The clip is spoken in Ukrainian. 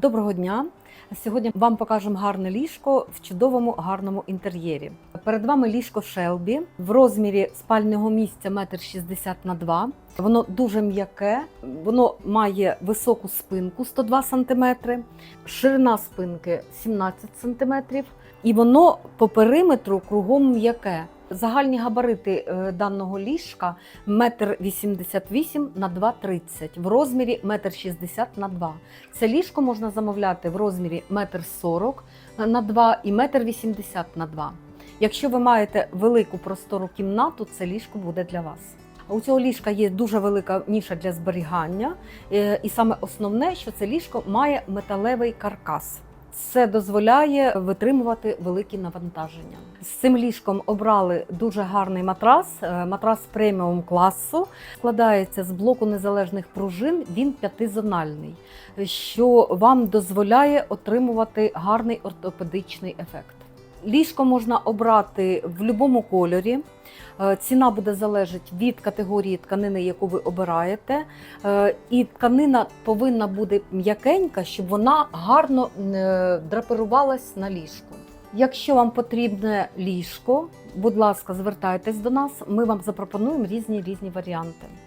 Доброго дня! Сьогодні вам покажемо гарне ліжко в чудовому гарному інтер'єрі. Перед вами ліжко Шелбі в розмірі спального місця 1,60 на 2 Воно дуже м'яке, воно має високу спинку 102 см, ширина спинки 17 см, і воно по периметру кругом м'яке. Загальні габарити е, даного ліжка 1,88 м на 2,30 в розмірі 1,60 м на 2 Це ліжко можна замовляти в розмірі 1,40 м на 2 і 1,80 м на 2 Якщо ви маєте велику простору кімнату, це ліжко буде для вас. У цього ліжка є дуже велика ніша для зберігання, е, і саме основне, що це ліжко має металевий каркас. Це дозволяє витримувати великі навантаження. З цим ліжком обрали дуже гарний матрас, е, матрас преміум класу. Складається з блоку незалежних пружин. Він п'ятизональний, що вам дозволяє отримувати гарний ортопедичний ефект. Ліжко можна обрати в будь-якому кольорі. Е, Ціна буде залежати від категорії тканини, яку ви обираєте. Е, І тканина повинна бути м'якенька, щоб вона гарно е, драпирувалась на ліжку. Якщо вам потрібне ліжко, будь ласка, звертайтесь до нас. Ми вам запропонуємо різні різні варіанти.